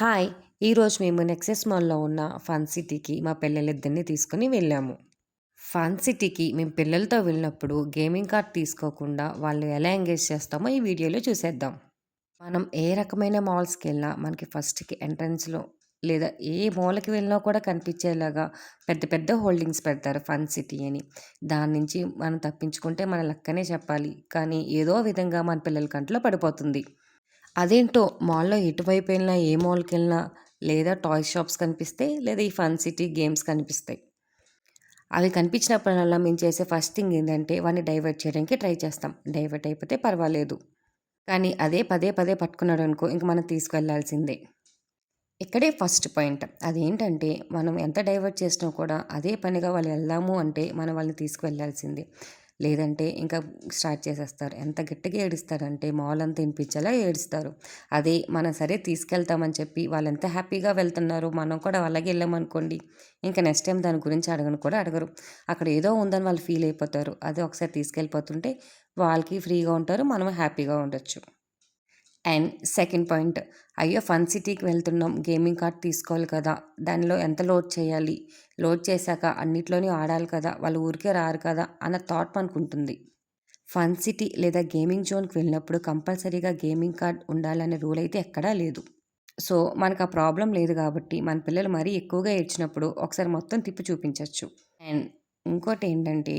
Hi! ఈరోజు మేము nexus మాల్‌లో ఉన్న ఫన్ సిటీకి మా పిల్లలిద్దరిని తీసుకుని వెళ్ళాము. ఫన్ సిటీకి మేము పిల్లలతో వెళ్ళినప్పుడు గేమింగ్ కార్డ్ తీసుకోకుండా వాళ్ళు ఎలా ఎంగేజ్ చేస్తామో ఈ వీడియోలో చూసేద్దాం. మనం ఏ రకమైన మాల్స్కి వెళ్ళినా మనకి ఫస్ట్‌కి ఎంట్రన్స్‌లో లేదా ఏ మూలకి వెళ్ళినా కూడా కనిపించేలాగా పెద్ద పెద్ద హోల్డింగ్స్ పెడతారు ఫన్ సిటీ అని. దాని నుంచి మనం తప్పించుకుంటే మన లక్కనే చెప్పాలి. కానీ ఏదో విధంగా మన పిల్లల కంట్లో పడిపోతుంది. అదేంటో మాల్‌లో ఎటువైపు వెళ్ళినా, ఏ మాల్కి వెళ్ళినా లేదా టాయ్ షాప్స్ కనిపిస్తాయి. లేదా ఈ ఫన్ సిటీ గేమ్స్ కనిపిస్తాయి. అవి కనిపించినప్పుడల్లా మేము చేసే ఫస్ట్ థింగ్ ఏంటంటే వాడిని డైవర్ట్ చేయడానికి ట్రై చేస్తాం. డైవర్ట్ అయిపోతే పర్వాలేదు. కానీ అదే పదే పదే పట్టుకున్నాడు అనుకో ఇంక మనం తీసుకెళ్ళాల్సిందే. ఇక్కడే ఫస్ట్ పాయింట్. అదేంటంటే మనం ఎంత డైవర్ట్ చేసినా కూడా అదే పనిగా వాళ్ళు వెళ్దాము అంటే మనం వాళ్ళని తీసుకువెళ్ళాల్సిందే. లేదంటే ఇంకా స్టార్ట్ చేసేస్తారు. ఎంత గట్టిగా ఏడుస్తారంటే మాల్ అంతా వినిపించేలా ఏడుస్తారు. అదే మనం సరే తీసుకెళ్తామని చెప్పి వాళ్ళు ఎంత హ్యాపీగా వెళ్తున్నారు మనం కూడా అలాగే వెళ్ళామనుకోండి ఇంకా నెక్స్ట్ టైం దాని గురించి అడగను కూడా అడగరు. అక్కడ ఏదో ఉందని వాళ్ళు ఫీల్ అయిపోతారు. అదే ఒకసారి తీసుకెళ్ళిపోతుంటే వాళ్ళకి ఫ్రీగా ఉంటారు. మనం హ్యాపీగా ఉండొచ్చు. అండ్ సెకండ్ పాయింట్ అయ్యో ఫన్ సిటీకి వెళ్తున్నాం గేమింగ్ కార్డ్ తీసుకోవాలి కదా దానిలో ఎంత లోడ్ చేయాలి? లోడ్ చేశాక అన్నిట్లోనే ఆడాలి కదా వాళ్ళు ఊరికే రారు కదా అన్న థాట్ అనుకుంటుంది ఫన్ సిటీ లేదా గేమింగ్ జోన్కి వెళ్ళినప్పుడు కంపల్సరీగా గేమింగ్ కార్డ్ ఉండాలనే రూల్ అయితే ఎక్కడా లేదు. సో మనకు ఆ ప్రాబ్లం లేదు కాబట్టి మన పిల్లలు మరీ ఎక్కువగా ఏడ్చినప్పుడు ఒకసారి మొత్తం తిప్పి చూపించవచ్చు అండ్ ఇంకోటి ఏంటంటే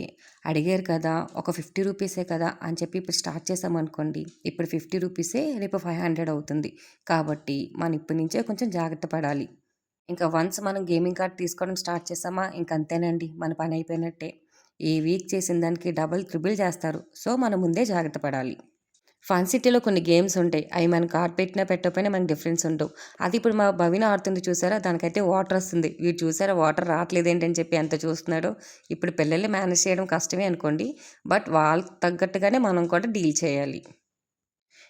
అడిగారు కదా ఒక ఫిఫ్టీ రూపీసే కదా అని చెప్పి ఇప్పుడు స్టార్ట్ చేసామనుకోండి ఇప్పుడు ఫిఫ్టీ రూపీసే రేపు ఫైవ్ హండ్రెడ్ అవుతుంది. కాబట్టి మనం ఇప్పటి నుంచే కొంచెం జాగ్రత్త పడాలి. ఇంకా వన్స్ మనం గేమింగ్ కార్డ్ తీసుకోవడం స్టార్ట్ చేసామా ఇంక అంతేనండి మన పని అయిపోయినట్టే. ఈ వీక్ చేసిన దానికి డబల్ ట్రిబుల్ చేస్తారు. సో మనం ముందే జాగ్రత్త పడాలి. ఫన్ సిటీలో కొన్ని గేమ్స్ ఉంటాయి. అవి మనం కార్డ్ పెట్టినా పెట్టకపోయినా మనకి డిఫరెన్స్ ఉండవు. అది ఇప్పుడు మా భవిన ఆడుతుంది చూసారా? దానికైతే వాటర్ వస్తుంది. వీడు చూసారా? వాటర్ రావట్లేదు ఏంటని చెప్పి ఎంత చూస్తున్నాడో? ఇప్పుడు పిల్లల్ని మేనేజ్ చేయడం కష్టమే అనుకోండి. బట్ వాళ్ళకి తగ్గట్టుగానే మనం కూడా డీల్ చేయాలి.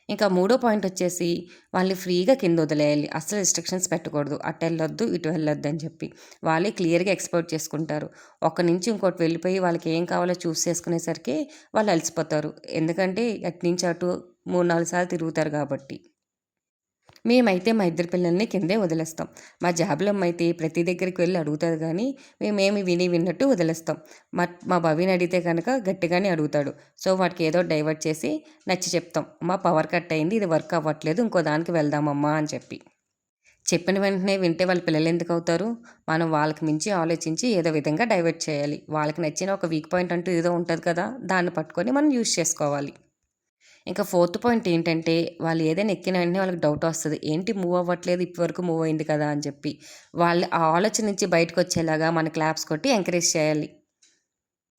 ఇంకా మూడో పాయింట్ వచ్చేసి వాళ్ళని ఫ్రీగా కింద వదిలేయాలి. అసలు రిస్ట్రిక్షన్స్ పెట్టకూడదు. అటు వెళ్ళొద్దు ఇటు వెళ్ళొద్దు అని చెప్పి. వాళ్ళే క్లియర్గా ఎక్స్పోర్ట్ చేసుకుంటారు. ఒక నుంచి ఇంకోటి వెళ్ళిపోయి వాళ్ళకి ఏం కావాలో చూస్ చేసుకునేసరికి వాళ్ళు అలసిపోతారు. ఎందుకంటే అటు నుంచి అటు మూడు నాలుగు సార్లు తిరుగుతారు కాబట్టి. మేమైతే మా ఇద్దరు పిల్లల్ని కిందే వదిలేస్తాం. మా జాబులమ్మ అయితే ప్రతి దగ్గరికి వెళ్ళి అడుగుతారు కానీ మేమేమి విని విన్నట్టు వదిలేస్తాం. మా మా భవిని అడిగితే కనుక గట్టిగానే అడుగుతాడు. సో వాటికి ఏదో డైవర్ట్ చేసి నచ్చి చెప్తాం. మా పవర్ కట్ అయింది ఇది వర్క్ అవ్వట్లేదు ఇంకో దానికి వెళ్దామమ్మా అని చెప్పి. చెప్పిన వెంటనే వింటే వాళ్ళ పిల్లలు ఎందుకు అవుతారు? మనం వాళ్ళకి మించి ఆలోచించి ఏదో విధంగా డైవర్ట్ చేయాలి. వాళ్ళకి నచ్చిన ఒక వీక్ పాయింట్ అంటూ ఏదో ఉంటుంది కదా దాన్ని పట్టుకొని మనం యూజ్ చేసుకోవాలి. ఇంకా ఫోర్త్ పాయింట్ ఏంటంటే వాళ్ళు ఏదైనా ఎక్కిన వెంటనే వాళ్ళకి డౌట్ వస్తుంది. ఏంటి మూవ్ అవ్వట్లేదు? ఇప్పటివరకు మూవ్ అయింది కదా అని చెప్పి వాళ్ళు ఆలోచన నుంచి బయటకు వచ్చేలాగా మన క్లాప్స్ కొట్టి ఎంకరేజ్ చేయాలి.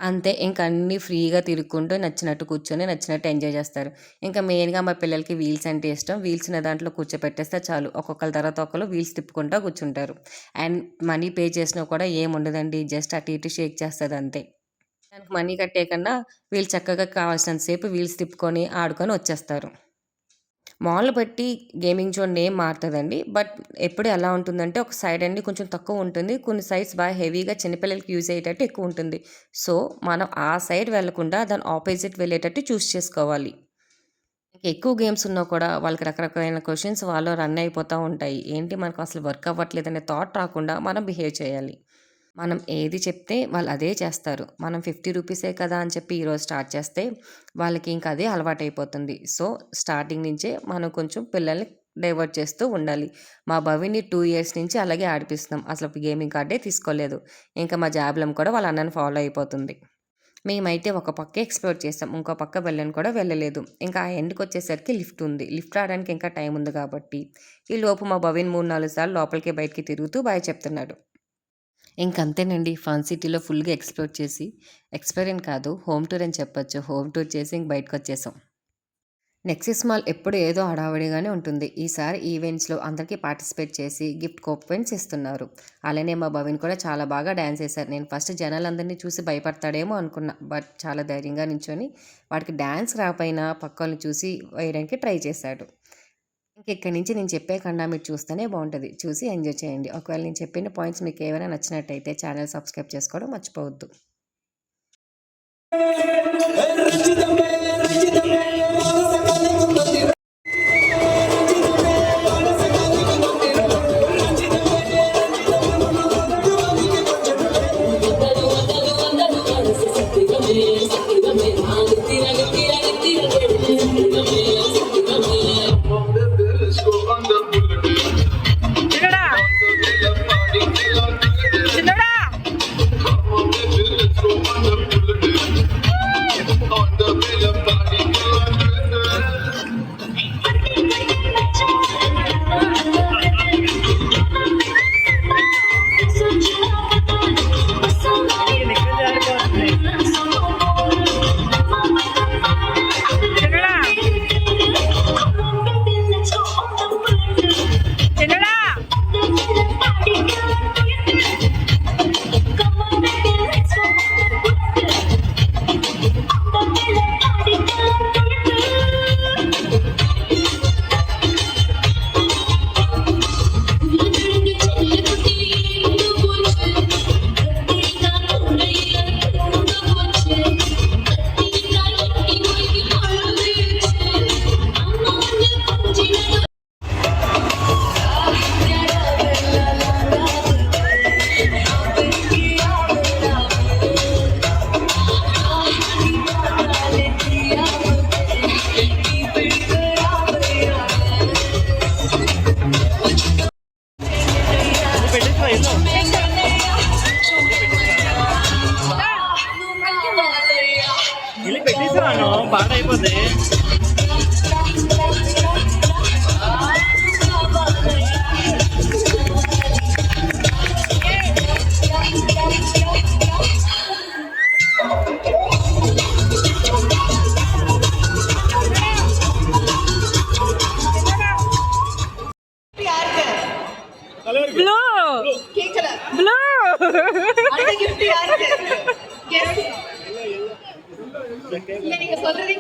అంతే. ఇంకా అన్నీ ఫ్రీగా తిరుక్కుంటూ నచ్చినట్టు కూర్చొని నచ్చినట్టు ఎంజాయ్ చేస్తారు. ఇంకా మెయిన్గా మా పిల్లలకి వీల్స్ అంటే ఇష్టం. వీల్స్ ఉన్న దాంట్లో కూర్చోపెట్టేస్తే చాలు. ఒక్కొక్కరి తర్వాత ఒకరు వీల్స్ తిప్పుకుంటూ కూర్చుంటారు. అండ్ మనీ పే చేసినా కూడా ఏముండదండి జస్ట్ అటు ఇటు షేక్ చేస్తుంది అంతే. దానికి మనీ కట్టే కన్నా వీళ్ళు చక్కగా కావాల్సినంత సేపు వీల్స్ తిప్పుకొని ఆడుకొని వచ్చేస్తారు. మాల్ బట్టి గేమింగ్ జోన్ నేమ్ మారుతుందండి. బట్ ఎప్పుడు ఎలా ఉంటుందంటే ఒక సైడ్ అండి కొంచెం తక్కువ ఉంటుంది. కొన్ని సైడ్స్ బాగా హెవీగా చిన్నపిల్లలకి యూజ్ అయ్యేటట్టు ఎక్కువ ఉంటుంది. సో మనం ఆ సైడ్ వెళ్ళకుండా దాని ఆపోజిట్ వెళ్ళేటట్టు చూస్ చేసుకోవాలి. ఎక్కువ గేమ్స్ ఉన్నా కూడా వాళ్ళకి రకరకాలైన క్వశ్చన్స్ వాళ్ళు రన్ అయిపోతూ ఉంటాయి. ఏంటి మనకు అసలు వర్క్ అవ్వట్లేదు అనే థాట్ రాకుండా మనం బిహేవ్ చేయాలి. మనం ఏది చెప్తే వాళ్ళు అదే చేస్తారు. మనం ఫిఫ్టీ రూపీసే కదా అని చెప్పి ఈరోజు స్టార్ట్ చేస్తే వాళ్ళకి ఇంకా అదే అలవాటైపోతుంది. సో స్టార్టింగ్ నుంచే మనం కొంచెం పిల్లల్ని డైవర్ట్ చేస్తూ ఉండాలి. మా భవిని టూ ఇయర్స్ నుంచి అలాగే ఆడిపిస్తున్నాం. అసలు గేమింగ్ కార్డే తీసుకోలేదు. ఇంకా మా జాబ్లం కూడా వాళ్ళ అన్నని ఫాలో అయిపోతుంది. మేమైతే ఒక పక్క ఎక్స్ప్లోర్ చేస్తాం. ఇంకో పక్క వెళ్ళని కూడా వెళ్ళలేదు. ఇంకా ఆ ఎండ్కి వచ్చేసరికి లిఫ్ట్ ఉంది. లిఫ్ట్ రావడానికి ఇంకా టైం ఉంది కాబట్టి ఈ లోపు మా భవిన్ మూడు నాలుగు సార్లు లోపలికి బయటికి తిరుగుతూ బాయ్ చెప్తున్నాడు. ఇంకంతేనండి ఫన్ సిటీలో ఫుల్గా ఎక్స్ప్లోర్ చేసి ఎక్స్పీరియన్స్ కాదు హోమ్ టూర్ అని చెప్పొచ్చు. హోమ్ టూర్ చేసి ఇంక బయటకు వచ్చేసాం. నెక్సిస్ మాల్ ఎప్పుడు ఏదో హడావడిగానే ఉంటుంది. ఈసారి ఈవెంట్స్లో అందరికీ పార్టిసిపేట్ చేసి గిఫ్ట్ కోపెన్స్ ఇస్తున్నారు. అలానే మా భవిన్ కూడా చాలా బాగా డ్యాన్స్ చేశారు. నేను ఫస్ట్ జనాలందరినీ చూసి భయపడతాడేమో అనుకున్నా. బట్ చాలా ధైర్యంగా నించొని వాడికి డ్యాన్స్ రాపోయినా పక్కల్ని చూసి వేయడానికి ట్రై చేశాడు. ఇక్కడి నుంచి నేను చెప్పే కన్నా మీరు చూస్తేనే బాగుంటుంది చూసి ఎంజాయ్ చేయండి ఒకవేళ నేను చెప్పిన పాయింట్స్ మీకు ఏమైనా నచ్చినట్టయితే ఛానల్ సబ్స్క్రైబ్ చేసుకోవడం మర్చిపోవద్దు చిన్నడా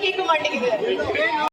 கேட்க மாட்டேங்குது.